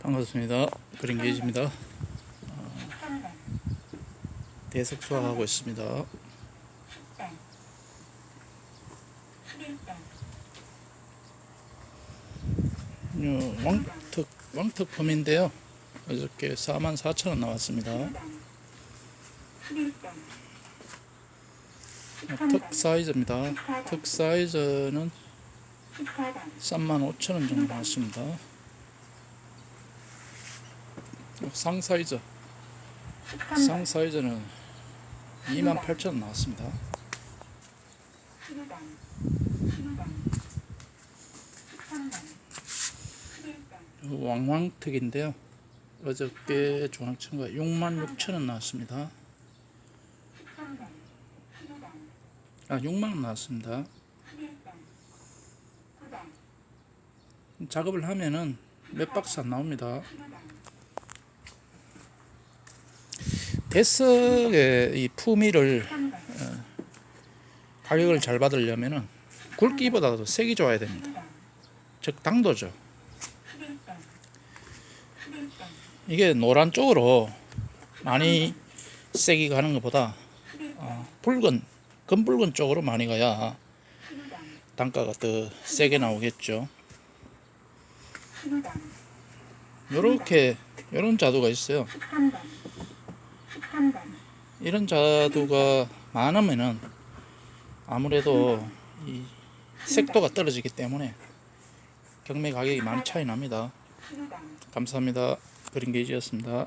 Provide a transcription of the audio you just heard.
반갑습니다. 그린게이지입니다. 어, 대석 수확하고 있습니다. 요 왕특 왕특품인데요. 어저께 44,000원 나왔습니다. 특 사이즈입니다. 특 사이즈는 35,000원 정도 나왔습니다. 상 사이즈 상 사이즈는 28,000원 나왔습니다. 왕왕특인데요. 어저께 중앙천가 66,000원 나왔습니다. 아 6만원 나왔습니다. 작업을 하면은 몇 박스 안 나옵니다. 대석의 이 품위를 어, 가격을 잘 받으려면은 굵기보다도 색이 좋아야 됩니다. 즉 당도죠. 이게 노란 쪽으로 많이 색이 가는 것보다 어, 붉은 검붉은 쪽으로 많이 가야 단가가 더 세게 나오겠죠. 요렇게 요런 자두가 있어요. 이런 자두가 많으면은 아무래도 이 색도가 떨어지기 때문에 경매 가격이 많이 차이 납니다. 감사합니다. 그린게이지였습니다.